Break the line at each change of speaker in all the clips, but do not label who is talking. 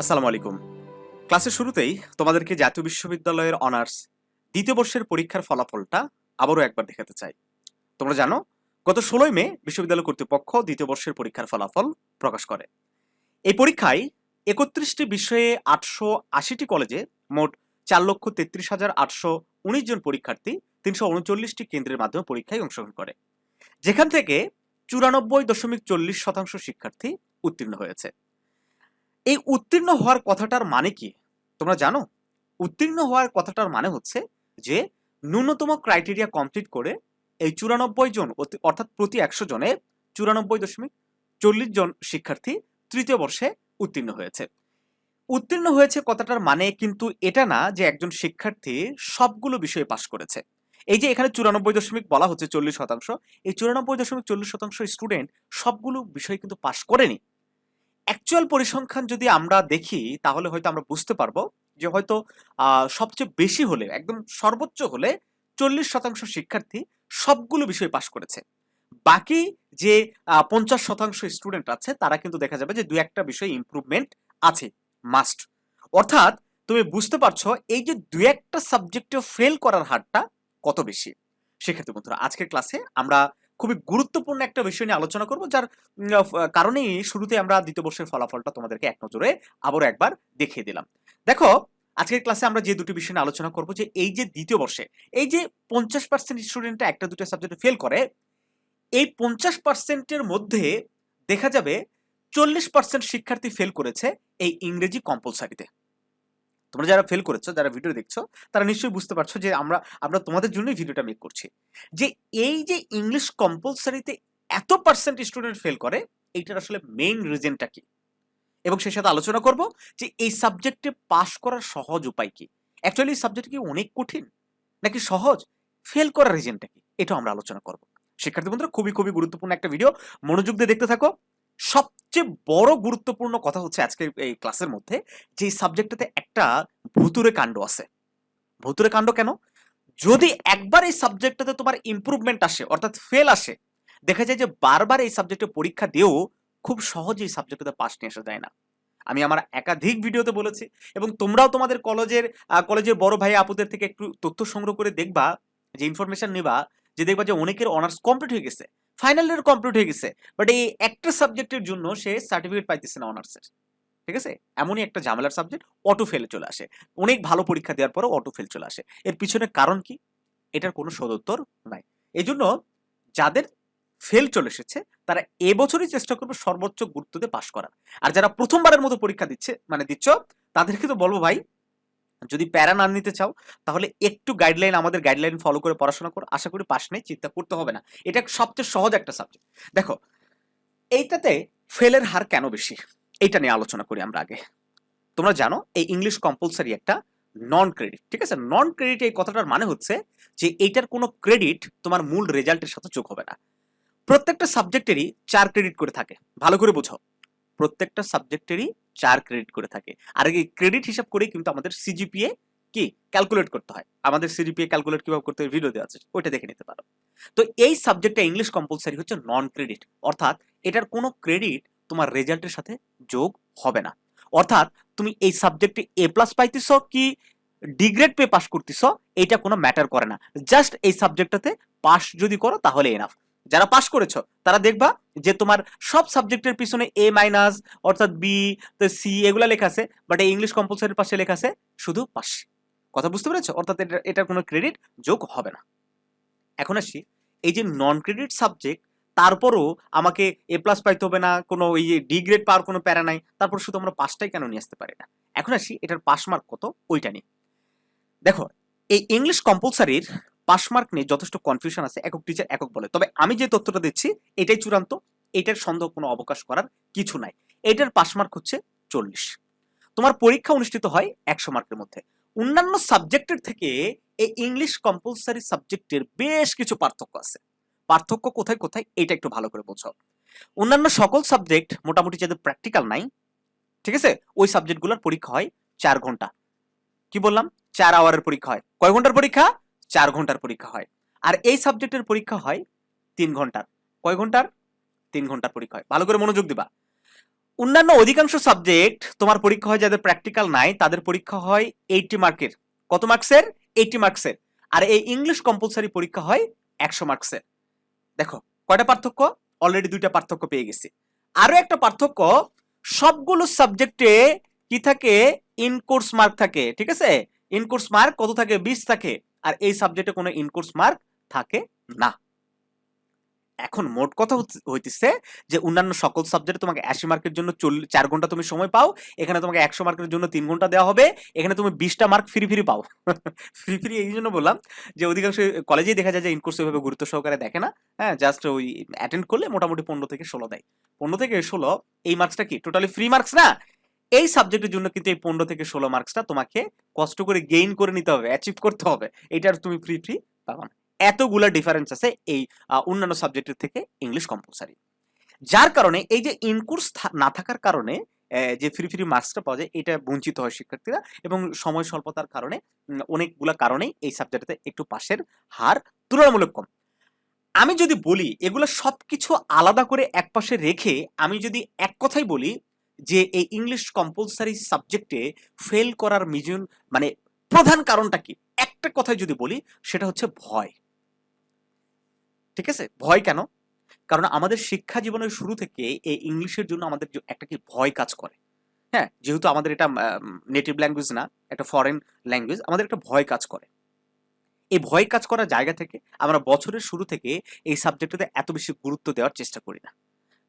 আসসালামু আলাইকুম। ক্লাসের শুরুতেই তোমাদেরকে জাতীয় বিশ্ববিদ্যালয়ের অনার্স দ্বিতীয় বর্ষের পরীক্ষার ফলাফলটা আবারও একবার দেখাতে চাই। তোমরা জানো, গত ষোলোই মে বিশ্ববিদ্যালয় কর্তৃপক্ষ দ্বিতীয় বর্ষের পরীক্ষার ফলাফল প্রকাশ করে। এই পরীক্ষায় একত্রিশটি বিষয়ে আটশো আশিটি কলেজে মোট চার লক্ষ তেত্রিশ হাজার আটশো উনিশ জন পরীক্ষার্থী তিনশো উনচল্লিশটি কেন্দ্রের মাধ্যমে পরীক্ষায় অংশগ্রহণ করে। যেখান থেকে চুরানব্বই দশমিক চল্লিশ শতাংশ শিক্ষার্থী উত্তীর্ণ হয়েছে। এই উত্তীর্ণ হওয়ার কথাটার মানে কি? তোমরা জানো? উত্তীর্ণ হওয়ার কথাটার মানে হচ্ছে যে, ন্যূনতম ক্রাইটেরিয়া কমপ্লিট করে এই চুরানব্বই জন অর্থাৎ প্রতি একশো জনে চুরানব্বই দশমিক চল্লিশ জন শিক্ষার্থী তৃতীয় বর্ষে উত্তীর্ণ হয়েছে। উত্তীর্ণ হয়েছে কথাটার মানে কিন্তু এটা না যে একজন শিক্ষার্থী সবগুলো বিষয়ে পাশ করেছে। এই যে এখানে চুরানব্বই দশমিক বলা হচ্ছে চল্লিশ শতাংশ, এই চুরানব্বই দশমিক চল্লিশ শতাংশ স্টুডেন্ট সবগুলো বিষয় কিন্তু পাশ করেনি। অ্যাকচুয়াল পরিসংখ্যান যদি আমরা দেখি, তাহলে হয়তো আমরা বুঝতে পারব যে হয়তো সবচেয়ে বেশি হলে, একদম সর্বোচ্চ হলে চল্লিশ শতাংশ শিক্ষার্থী সবগুলো বিষয় পাশ করেছে। বাকি যে পঞ্চাশ শতাংশ স্টুডেন্ট আছে, তারা কিন্তু দেখা যাবে যে দু একটা বিষয়ে ইমপ্রুভমেন্ট আছে মাস্ট অর্থাৎ, তুমি বুঝতে পারছ এই যে দু একটা সাবজেক্টে ফেল করার হারটা কত বেশি? সেক্ষেত্রে বন্ধুরা, আজকের ক্লাসে আমরা খুবই গুরুত্বপূর্ণ একটা বিষয় নিয়ে আলোচনা করব, যার কারণেই শুরুতে আমরা দ্বিতীয় বর্ষের ফলাফলটা তোমাদেরকে এক নজরে আবারও একবার দেখিয়ে দিলাম। দেখো, আজকের ক্লাসে আমরা যে দুটি বিষয় নিয়ে আলোচনা করব, যে এই যে দ্বিতীয় বর্ষে এই যে পঞ্চাশ পার্সেন্ট স্টুডেন্টরা একটা দুটো সাবজেক্টে ফেল করে, এই পঞ্চাশ পার্সেন্টের মধ্যে দেখা যাবে চল্লিশ পার্সেন্ট শিক্ষার্থী ফেল করেছে এই ইংরেজি কম্পালসারিতে তোমরা যারা ফেল করেছ, যারা ভিডিও দেখছ, তারা নিশ্চয়ই বুঝতে পারছ যে আমরা আমরা তোমাদের জন্যই ভিডিওটা মেক করছি। যে এই যে ইংলিশ কম্পালসারিতে এত পার্সেন্ট স্টুডেন্ট ফেল করে, এইটার আসলে মেইন রিজনটা কি? এবং সেই সাথে আলোচনা করব যে এই সাবজেক্টে পাশ করার সহজ উপায় কি? অ্যাকচুয়ালি এই সাবজেক্ট কি অনেক কঠিন? নাকি সহজ? ফেল করার রিজনটা কি? এটাও আমরা আলোচনা করব। শিক্ষার্থী বন্ধুরা, খুবই খুবই গুরুত্বপূর্ণ একটা ভিডিও মনোযোগ দিয়ে দেখতে থাকো। সবচেয়ে বড় গুরুত্বপূর্ণ কথা হচ্ছে আজকের এই ক্লাসের মধ্যে যে সাবজেক্টটাতে একটা ভুতুরে কাণ্ড আছে। ভুতুরে কাণ্ড কেন? যদি একবার এই সাবজেক্টটাতে তোমার ইমপ্রুভমেন্ট আসে, অর্থাৎ ফেল আসে, দেখা যায় যে বারবার এই সাবজেক্টে পরীক্ষা দিয়েও খুব সহজে এই সাবজেক্টটাতে পাস নিয়ে আসা যায় না। আমি আমার একাধিক ভিডিওতে বলেছি এবং তোমরাও তোমাদের কলেজের কলেজের বড় ভাই আপুদের থেকে একটু তথ্য সংগ্রহ করে দেখবা, যে ইনফরমেশন নেবা, যে দেখবা যে অনেকের অনার্স কমপ্লিট হয়ে গেছে। ফাইনাল ইয়ার কমপ্লিট হয়ে গেছে বাট এই একটা সাবজেক্টের জন্য সে সার্টিফিকেট পাইতেছে না অনার্সের ঠিক আছে? এমনই একটা ঝামেলার সাবজেক্ট অটো ফেলে চলে আসে। অনেক ভালো পরীক্ষা দেওয়ার পরও অটো ফেল চলে আসে। এর পিছনে কারণ কি? এটার কোনো সদুত্তর নাই। এই জন্য যাদের ফেল চলে এসেছে, তারা এবছরই চেষ্টা করবে সর্বোচ্চ গুরুত্ব দিয়ে পাশ করার। আর যারা প্রথমবারের মতো পরীক্ষা দিচ্ছে মানে দিচ্ছ, তাদেরকে তো বলব ভাই যদি প্যারা না নিতে চাও, তাহলে একটু গাইডলাইন আমাদের গাইডলাইন ফলো করে পড়াশোনা করো। আশা করি পাশ নেই, চিন্তা করতে হবে না। এটা সবচেয়ে সহজ একটা সাবজেক্ট দেখো, এইটাতে ফেলের হার কেন বেশি? এইটা নিয়ে আলোচনা করি আমরা আগে। তোমরা জানো, এই ইংলিশ কম্পালসারি একটা নন ক্রেডিট ঠিক আছে? নন ক্রেডিট এই কথাটার মানে হচ্ছে যে, এইটার কোনো ক্রেডিট তোমার মূল রেজাল্টের সাথে যোগ হবে না। প্রত্যেকটা সাবজেক্টেরই চার ক্রেডিট করে থাকে। ভালো করে বোঝাও প্রত্যেকটা সাবজেক্টেরই চার ক্রেডিট করে থাকে। আর এই ক্রেডিট হিসাব করেই কিন্তু আমাদের সিজিপিএ কি? ক্যালকুলেট করতে হয়। আমাদের সিজিপিএ ক্যালকুলেট কীভাবে করতে হয়? ভিডিও দেওয়া আছে। ওইটা দেখে নিতে পারো। তো এই সাবজেক্টটা ইংলিশ কম্পালসারি হচ্ছে নন ক্রেডিট অর্থাৎ এটার কোনো ক্রেডিট তোমার রেজাল্টের সাথে যোগ হবে না। অর্থাৎ তুমি এই সাবজেক্টে এ প্লাস পাইতেছ কি? ডিগ্রেড পেয়ে পাস করতেছ এটা কোনো ম্যাটার করে না। জাস্ট এই সাবজেক্টটাতে পাস যদি করো, তাহলে এনাফ যারা পাশ করেছ, তারা দেখবা যে তোমার সব সাবজেক্টের পিছনে এ মাইনাস অর্থাৎ বি সি এগুলা লেখা আছে বাট এই ইংলিশ কম্পালসারির পাশে লেখা আছে শুধু পাস কথা বুঝতে পেরেছ? অর্থাৎ এটা এটার কোনো ক্রেডিট যোগ হবে না। এখন আসি, এই যে নন ক্রেডিট সাবজেক্ট তারপরও আমাকে এ প্লাস পাইতে হবে না, কোনো ওই ডি গ্রেড পাওয়ার কোনো প্যারা নাই, তারপর শুধু আমরা পাসটাই কেন নিয়ে আসতে পারি না? এখন আসি, এটার পাস মার্ক কত? ওইটা নিয়ে। দেখো, এই ইংলিশ কম্পালসারির পাস মার্ক নিয়ে যথেষ্ট কনফিউশন আছে, একক টিচার একক বলে। তবে আমি যে তথ্যটা দিচ্ছি, এটাই চূড়ান্ত, এটার সন্দেহ কোনো অবকাশ করার কিছু নাই। এটার পাস মার্ক হচ্ছে চল্লিশ। তোমার পরীক্ষা অনুষ্ঠিত হয় একশো মার্কের মধ্যে। অন্যান্য সাবজেক্টের থেকে এই ইংলিশ কম্পালসারি সাবজেক্টের বেশ কিছু পার্থক্য আছে। পার্থক্য কোথায় কোথায়, এটা একটু ভালো করে বোঝো অন্যান্য সকল সাবজেক্ট মোটামুটি যাদের প্র্যাকটিক্যাল নাই, ঠিক আছে? ওই সাবজেক্টগুলোর পরীক্ষা হয় চার ঘণ্টা। কি বললাম? চার আওয়ারের পরীক্ষা হয়। কয় ঘণ্টার পরীক্ষা? চার ঘণ্টার পরীক্ষা হয়। আর এই সাবজেক্টের পরীক্ষা হয় তিন ঘণ্টার। কয় ঘণ্টার? তিন ঘণ্টার পরীক্ষা হয়। ভালো করে মনোযোগ দিবা। অন্যান্য অধিকাংশ সাবজেক্ট তোমার পরীক্ষা হয় যাদের প্র্যাকটিক্যাল নাই, তাদের পরীক্ষা হয় এইটি মার্কের কত মার্কসের এইটি মার্কসের আর এই ইংলিশ কম্পালসারি পরীক্ষা হয় একশো মার্কসের দেখো, কয়টা পার্থক্য? অলরেডি দুইটা পার্থক্য পেয়ে গেছি। আরও একটা পার্থক্য, সবগুলো সাবজেক্টে কি থাকে? ইনকোর্স মার্ক থাকে। ঠিক আছে? ইনকোর্স মার্ক কত থাকে? বিশ থাকে। আর এই সাবজেক্টে কোনো ইনকোর্স মার্ক থাকে না। এখন মোট কথা হইতেছে যে অন্যান্য সকল সাবজেক্টে তোমাকে আশি মার্কের জন্য চল্লিশ চার ঘণ্টা তুমি সময় পাও, এখানে তোমাকে একশো মার্কের জন্য তিন ঘণ্টা দেওয়া হবে, এখানে তুমি বিশটা মার্ক ফ্রি ফ্রি পাও। ফ্রি ফ্রি এই জন্য বললাম যে অধিকাংশ কলেজেই দেখা যায় যে ইনকোর্স ওইভাবে গুরুত্ব সহকারে দেখে না। হ্যাঁ জাস্ট ওই অ্যাটেন্ড করলে মোটামুটি পনেরো থেকে ষোলো দেয়। পনেরো থেকে ষোলো, এই মার্কসটা কি? টোটালি ফ্রি মার্কস না? এই সাবজেক্টের জন্য কিন্তু এই পনেরো থেকে ষোলো মার্কসটা তোমাকে কষ্ট করে গেইন করে নিতে হবে অ্যাচিভ করতে হবে। এটা আর তুমি ফ্রি ফ্রি পাবা না। এতগুলা ডিফারেন্স আছে এই অন্যান্য সাবজেক্টের থেকে ইংলিশ কম্পালসারি যার কারণে এই যে ইনকোর্স না থাকার কারণে যে ফ্রি ফ্রি মার্কসটা পাওয়া যায়, এটা বঞ্চিত হয় শিক্ষার্থীরা এবং সময় স্বল্পতার কারণে অনেকগুলা কারণেই এই সাবজেক্টে একটু পাশের হার তুলনামূলক কম। আমি যদি বলি, এগুলো সবকিছু আলাদা করে এক পাশে রেখে আমি যদি এক কথাই বলি যে এই ইংলিশ কম্পালসারি সাবজেক্টে ফেল করার মিজন মানে প্রধান কারণটা কি? একটা কথাই যদি বলি, সেটা হচ্ছে ভয়। ঠিক আছে? ভয় কেন? কারণ আমাদের শিক্ষা জীবনের শুরু থেকে এই ইংলিশের জন্য আমাদের একটা কি ভয় কাজ করে। হ্যাঁ? যেহেতু আমাদের এটা নেটিভ ল্যাঙ্গুয়েজ না, একটা ফরেন ল্যাঙ্গুয়েজ আমাদের একটা ভয় কাজ করে। এই ভয় কাজ করার জায়গা থেকে আমরা বছরের শুরু থেকে এই সাবজেক্টটাতে এত বেশি গুরুত্ব দেওয়ার চেষ্টা করি না।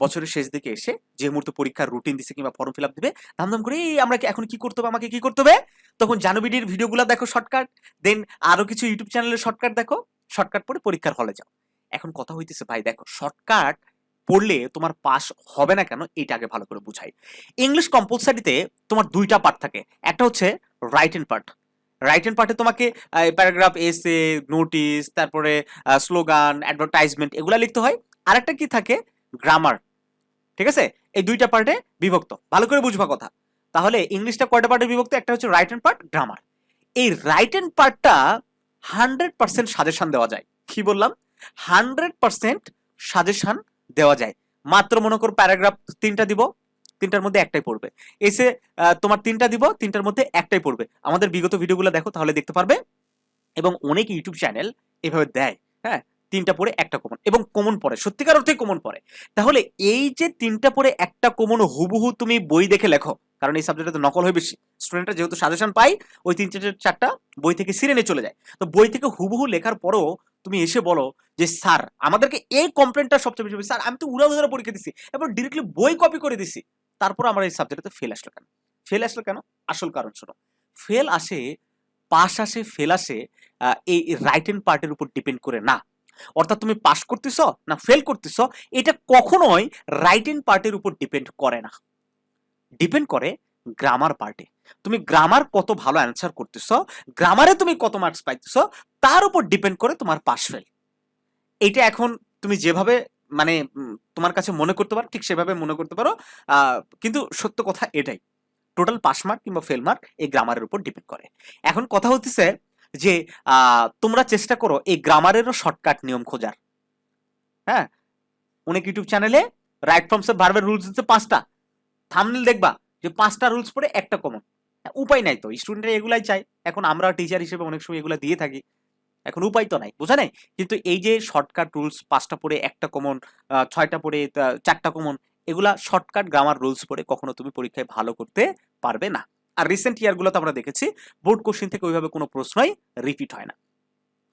বছরের শেষ দিকে এসে যে মুহূর্তে পরীক্ষার রুটিন দিছে কিংবা ফর্ম ফিল আপ দিবে ধামধাম করে "এই, আমরা এখন কি করতে হবে? আমাকে কি করতে হবে? তখন জানুবিডির ভিডিওগুলো দেখো শর্টকাট দেন আরও কিছু ইউটিউব চ্যানেলের শর্টকাট দেখো শর্টকাট পরে পরীক্ষার হলে যাও। এখন কথা হইতেছে ভাই দেখো শর্টকাট পড়লে তোমার পাস হবে না কেন? এটা আগে ভালো করে বুঝাই। ইংলিশ কম্পালসারিতে তোমার দুইটা পার্ট থাকে। একটা হচ্ছে right end part right end পার্টে তোমাকে প্যারাগ্রাফ এসে নোটিস তারপরে স্লোগান অ্যাডভার্টাইজমেন্ট এগুলা লিখতে হয়। আরেকটা কি থাকে? গ্রামার ঠিক আছে? এই দুইটা পার্টে বিভক্ত। ভালো করে বুঝবা কথা। তাহলে ইংলিশটা কয়টা পার্টে বিভক্ত? একটা হচ্ছে রাইট এন্ড পার্ট গ্রামার এই রাইট এন্ড পার্টটা হান্ড্রেড পার্সেন্ট সাজেশন দেওয়া যায়। কি বললাম? হান্ড্রেড পার্সেন্ট সাজেশন দেওয়া যায়। মাত্র মনে করো প্যারাগ্রাফ তিনটা দিব, তিনটার মধ্যে একটাই পড়বে। এসে তোমার তিনটা দিব, তিনটার মধ্যে একটাই পড়বে। আমাদের বিগত ভিডিওগুলো দেখো, তাহলে দেখতে পারবে। এবং অনেক ইউটিউব চ্যানেল এভাবে দেয় হ্যাঁ? তিনটা পড়ে একটা কমন এবং কমন পড়ে সত্যিকার অর্থে কমন পড়ে তাহলে এই যে তিনটা পড়ে একটা কমন হুবহু তুমি বই দেখে লেখো, কারণ এই সাবজেক্টে তো নকল হয় বেশি। স্টুডেন্টরা যেহেতু সাজেশন পাই ওই তিন চারটে, চারটা বই থেকে সিরে নিয়ে চলে যায়। তো বই থেকে হুবহু লেখার পরেও তুমি এসে বলো যে, স্যার, আমাদেরকে এই কমপ্লেনটা সবচেয়ে বেশি স্যার, আমি তো উড়া উড়া পরীক্ষা দিছি এবার ডিরেক্টলি বই কপি করে দিছি। তারপর আমার এই সাবজেক্টে ফেল আসলো কেন? ফেল আসলো কেন? আসল কারণ শোনো। ফেল আসে পাস আসে ফেল আসে এই রাইট হ্যান্ড পার্টের উপর ডিপেন্ড করে না। অর্থাৎ তুমি পাস করতেছ না ফেল করতেছ, এটা কখনোই রাইট হ্যান্ড পার্টের উপর ডিপেন্ড করে না। ডিপেন্ড করে গ্রামার পার্টে তুমি গ্রামার কত ভালো অ্যান্সার করতেছ গ্রামারে তুমি কত মার্কস পাইতেছ, তার উপর ডিপেন্ড করে তোমার পাস ফেল এইটা এখন তুমি যেভাবে মানে তোমার কাছে মনে করতে পারো, ঠিক সেভাবে মনে করতে পারো কিন্তু সত্য কথা এটাই। টোটাল পাস মার্ক কিংবা ফেল মার্ক এই গ্রামারের উপর ডিপেন্ড করে। এখন কথা হচ্ছে যে তোমরা চেষ্টা করো এই গ্রামারেরও শর্টকাট নিয়ম খোঁজার। হ্যাঁ? অনেক ইউটিউব চ্যানেলে রাইট ফর্মস ভার্বের রুলস দিচ্ছে পাঁচটা। থামনেল দেখবা যে পাঁচটা রুলস পড়ে একটা কমন উপায় নাই তো। স্টুডেন্টরা এগুলাই চাই এখন আমরা টিচার হিসেবে অনেক সময় এগুলা দিয়ে থাকি। এখন উপায় তো নাই, বোঝা নাই? কিন্তু এই যে শর্টকাট রুলস পাঁচটা পড়ে একটা কমন ছয়টা পড়ে চারটা কমন এগুলা শর্টকাট গ্রামার রুলস পড়ে কখনো তুমি পরীক্ষায় ভালো করতে পারবে না। আর রিসেন্ট ইয়ারগুলোতে আমরা দেখেছি বোর্ড কোশ্চেন থেকে ওইভাবে কোনো প্রশ্নই রিপিট হয় না।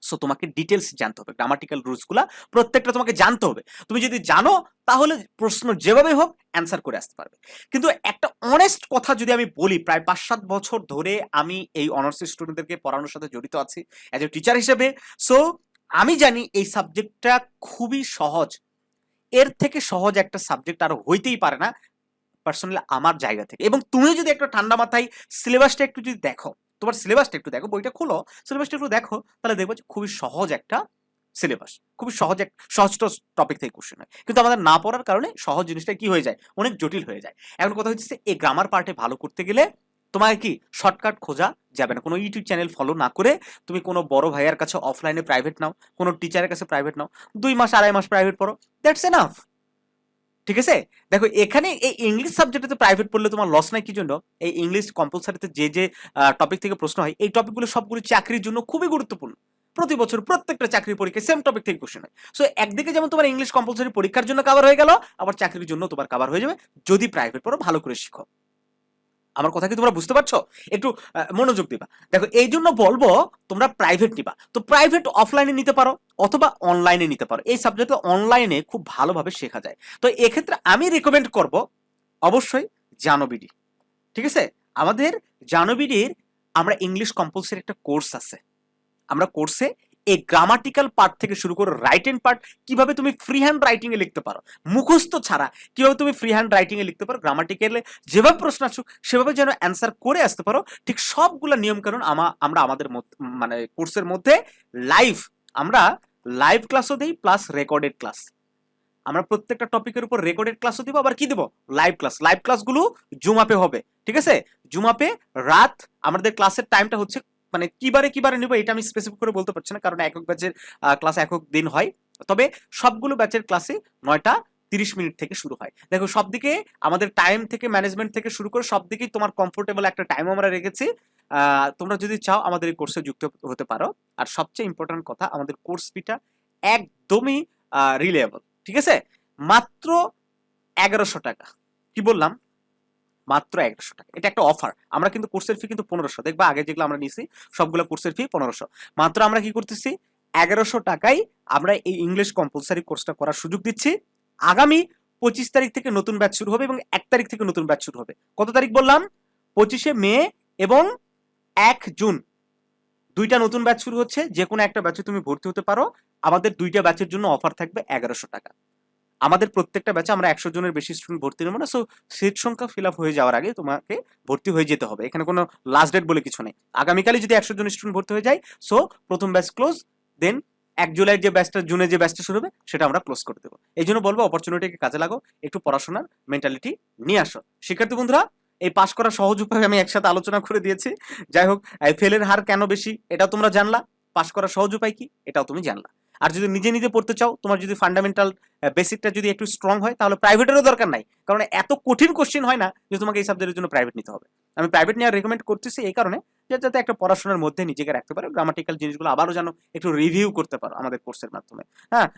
সো তোমাকে ডিটেলস জানতে হবে গ্রামাটিক্যাল রুলসগুলা প্রত্যেকটা তোমাকে জানতে হবে। তুমি যদি জানো, তাহলে প্রশ্ন যেভাবে হোক অ্যান্সার করে আসতে পারবে। কিন্তু একটা অনেস্ট কথা যদি আমি বলি, প্রায় পাঁচ সাত বছর ধরে আমি এই অনার্স স্টুডেন্টদেরকে পড়ানোর সাথে জড়িত আছি অ্যাজ এ টিচার হিসেবে। সো আমি জানি এই সাবজেক্টটা খুবই সহজ। এর থেকে সহজ একটা সাবজেক্ট আর হইতেই পারে না। পার্সোনালি আমার জায়গা থেকে। এবং তুমি যদি একটা ঠান্ডা মাথায় সিলেবাসটা একটু যদি দেখো, তোমার সিলেবাসটা একটু দেখো, বইটা খোলো সিলেবাসটা একটু দেখো, তাহলে দেখব যে খুবই সহজ একটা সিলেবাস খুবই সহজ এক, সহজ টপিক থেকে কোশ্চেন হয়। কিন্তু আমাদের না পড়ার কারণে সহজ জিনিসটা কি হয়ে যায়? অনেক জটিল হয়ে যায়। এখন কথা হচ্ছে এই গ্রামার পার্টে ভালো করতে গেলে তোমাকে কি শর্টকাট খোঁজা যাবে না। কোনো ইউটিউব চ্যানেল ফলো না করে তুমি কোনো বড় ভাইয়ার কাছে অফলাইনে প্রাইভেট নাও, কোনো টিচারের কাছে প্রাইভেট নাও, দুই মাস, আড়াই মাস প্রাইভেট পড়ো দ্যাটস এনাফ ঠিক আছে? দেখো, এখানে এই ইংলিশ সাবজেক্টে তো প্রাইভেট পড়লে তোমার লস নাই, কি জন্য? এই ইংলিশ কম্পালসারিতে যে যে টপিক থেকে প্রশ্ন হয়, এই টপিকগুলো সবগুলো চাকরির জন্য খুবই গুরুত্বপূর্ণ। প্রতি বছর প্রত্যেকটা চাকরি পরীক্ষা সেম টপিক থেকে কোশ্চেন হয়। সো একদিকে যেমন তোমার ইংলিশ কম্পালসারি পরীক্ষার জন্য কভার হয়ে গেল, আবার চাকরির জন্য তোমার কভার হয়ে যাবে। যদি প্রাইভেট পড়ো, ভালো করে শিখো। আমার কথা কি তোমরা বুঝতে পারছ? একটু মনোযোগ দিবা। দেখো এই জন্য বলব, তোমরা প্রাইভেট নিবা। তো প্রাইভেট অফলাইনে নিতে পারো, অথবা অনলাইনে নিতে পারো। এই সাবজেক্ট অনলাইনে খুব ভালোভাবে শেখা যায়। তো এক্ষেত্রে আমি রেকমেন্ড করব, অবশ্যই জানবিডি। ঠিক আছে? আমাদের জানবিডির, আমরা ইংলিশ কম্পালসারি একটা কোর্স আছে। আমরা কোর্সে এই গ্রামাটিক্যাল পার্ট থেকে শুরু করে রাইট হ্যান্ড পার্ট কীভাবে তুমি ফ্রি হ্যান্ড রাইটিং এ লিখতে পারো? মুখস্থ ছাড়া কীভাবে তুমি ফ্রি হ্যান্ড রাইটিং এ লিখতে পারো? গ্রামাটিক্যালে যেভাবে প্রশ্ন আসুক, সেভাবে যেন অ্যান্সার করে আসতে পারো, ঠিক সবগুলো নিয়ম কানুন আমা, আমরা আমাদের মানে কোর্সের মধ্যে লাইভ আমরা লাইভ ক্লাসও দিই প্লাস রেকর্ডেড ক্লাস আমরা প্রত্যেকটা টপিকের উপর রেকর্ডেড ক্লাসও দিব, আবার কি দিব? লাইভ ক্লাস লাইভ ক্লাসগুলো জুমাপে হবে, ঠিক আছে? জুমাপে রাত, আমাদের ক্লাসের টাইমটা হচ্ছে মানে কিবারে কিবারে নিব এটা আমি স্পেসিফিক করে বলতে পারছি না, কারণ একক ব্যাচের ক্লাস একক দিন হয়। তবে সবগুলো ব্যাচের ক্লাসে নয়টা তিরিশ মিনিট থেকে শুরু হয়। দেখো সব দিকে আমাদের টাইম থেকে ম্যানেজমেন্ট থেকে শুরু করে সব দিকেই তোমার কমফোর্টেবল একটা টাইম আমরা রেখেছি। তোমরা যদি চাও আমাদের এই কোর্সে যুক্ত হতে পারো। আর সবচেয়ে ইম্পর্টেন্ট কথা, আমাদের কোর্স ফিটা একদমই রিলেবল ঠিক আছে? মাত্র এগারোশো টাকা। কি বললাম? মাত্র এগারোশো টাকা। এটা একটা অফার আমরা কিন্তু কোর্সের ফি কিন্তু পনেরোশো। দেখবা আগে যেগুলো আমরা নিছি সবগুলো কোর্সের ফি পনেরোশো। মাত্র আমরা কি করতেছি? এগারোশো টাকায় আমরা এই ইংলিশ কম্পালসারি কোর্সটা করার সুযোগ দিচ্ছি। আগামী পঁচিশ তারিখ থেকে নতুন ব্যাচ শুরু হবে এবং এক তারিখ থেকে নতুন ব্যাচ শুরু হবে। কত তারিখ বললাম? পঁচিশে মে এবং এক জুন। দুইটা নতুন ব্যাচ শুরু হচ্ছে। যে কোনো একটা ব্যাচে তুমি ভর্তি হতে পারো। আমাদের দুইটা ব্যাচের জন্য অফার থাকবে এগারোশো টাকা। আমাদের প্রত্যেকটা ব্যাচে আমরা একশো জনের বেশি স্টুডেন্ট ভর্তি নেব না সো সিট সংখ্যা ফিল আপ হয়ে যাওয়ার আগে তোমাকে ভর্তি হয়ে যেতে হবে। এখানে কোনো লাস্ট ডেট বলে কিছু নেই। আগামীকালই যদি একশো জন স্টুডেন্ট ভর্তি হয়ে যায় সো প্রথম ব্যাচ ক্লোজ দেন এক জুলাই যে ব্যাচটা জুনে যে ব্যাচটা শুরু হবে, সেটা আমরা ক্লোজ করে দেবো। এই জন্য বলব অপরচুনিটিকে কাজে লাগো একটু পড়াশোনার মেন্টালিটি নিয়ে আসো। শিক্ষার্থী বন্ধুরা, এই পাশ করা সহজ উপায় আমি একসাথে আলোচনা করে দিয়েছি। যাই হোক ফেলের হার কেন বেশি, এটাও তোমরা জানলা। পাশ করা সহজ উপায় কি? এটাও তুমি জানলা। আর যদি নিজে নিজে পড়তে চাও, তোমার যদি ফান্ডামেন্টাল বেসিকটা যদি একটু স্ট্রং হয়, তাহলে প্রাইভেটেরও দরকার নাই। কারণ এত কঠিন কোশ্চেন হয় না যে তোমাকে এই সাবজেক্টের জন্য প্রাইভেট নিতে হবে। আমি প্রাইভেট নেওয়ার রেকমেন্ড করতেছি এই কারণে যাতে একটা পড়াশোনার মধ্যে নিজেকে রাখতে পারো গ্রামাটিক্যাল জিনিসগুলো আবারও যেন একটু রিভিউ করতে পারো আমাদের কোর্সের মাধ্যমে। হ্যাঁ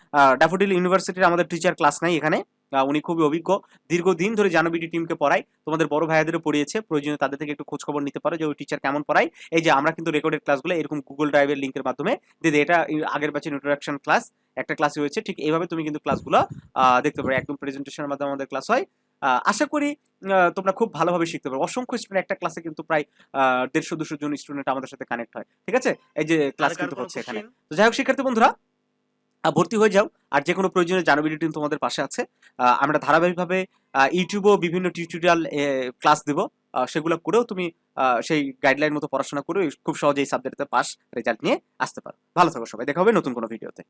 ড্যাফোডিল ইউনিভার্সিটির আমাদের টিচার ক্লাস নাই এখানে। উনি খুবই অভিজ্ঞ। দীর্ঘদিন ধরে জানবিডি টিমকে পড়ায়। তোমাদের বড় ভাইয়াদেরও পড়িয়েছে। প্রয়োজনে তাদের থেকে একটু খোঁজ খবর নিতে পারো যে ওই টিচার কেমন পড়ায়। এই যে আমরা কিন্তু রেকর্ডেড ক্লাসগুলো এরকম গুগল ড্রাইভের লিঙ্কের মাধ্যমে দিদি এটা আগের ব্যাচের ইন্ট্রোডাকশন ক্লাস একটা ক্লাস হয়েছে। ঠিক এইভাবে তুমি কিন্তু ক্লাসগুলো আহ, দেখতে পারো। একদম প্রেজেন্টেশনের মাধ্যমে আমাদের ক্লাস হয়। আশা করি তোমরা খুব ভালোভাবে শিখতে পারো। অসংখ্য স্টুডেন্ট একটা ক্লাসে কিন্তু প্রায় আহ, দেড়শো দুশো জন স্টুডেন্ট আমাদের সাথে কানেক্ট হয়। ঠিক আছে? এই যে ক্লাস কিন্তু হচ্ছে এখানে। তো যাই হোক শিক্ষার্থী বন্ধুরা ভর্তি হয়ে যাও। আর যে কোনো প্রয়োজনে জানবিডি টিম তোমাদের পাশে আছে। আমরা ধারাবাহিকভাবে ইউটিউবেও বিভিন্ন টিউটোরিয়াল ক্লাস দেব। সেগুলো করেও তুমি সেই গাইডলাইন মতো পড়াশোনা করে খুব সহজেই সাবজেক্টে পাস রেজাল্ট নিয়ে আসতে পারো। ভালো থাকো সবাই। দেখা হবে নতুন কোনো ভিডিওতে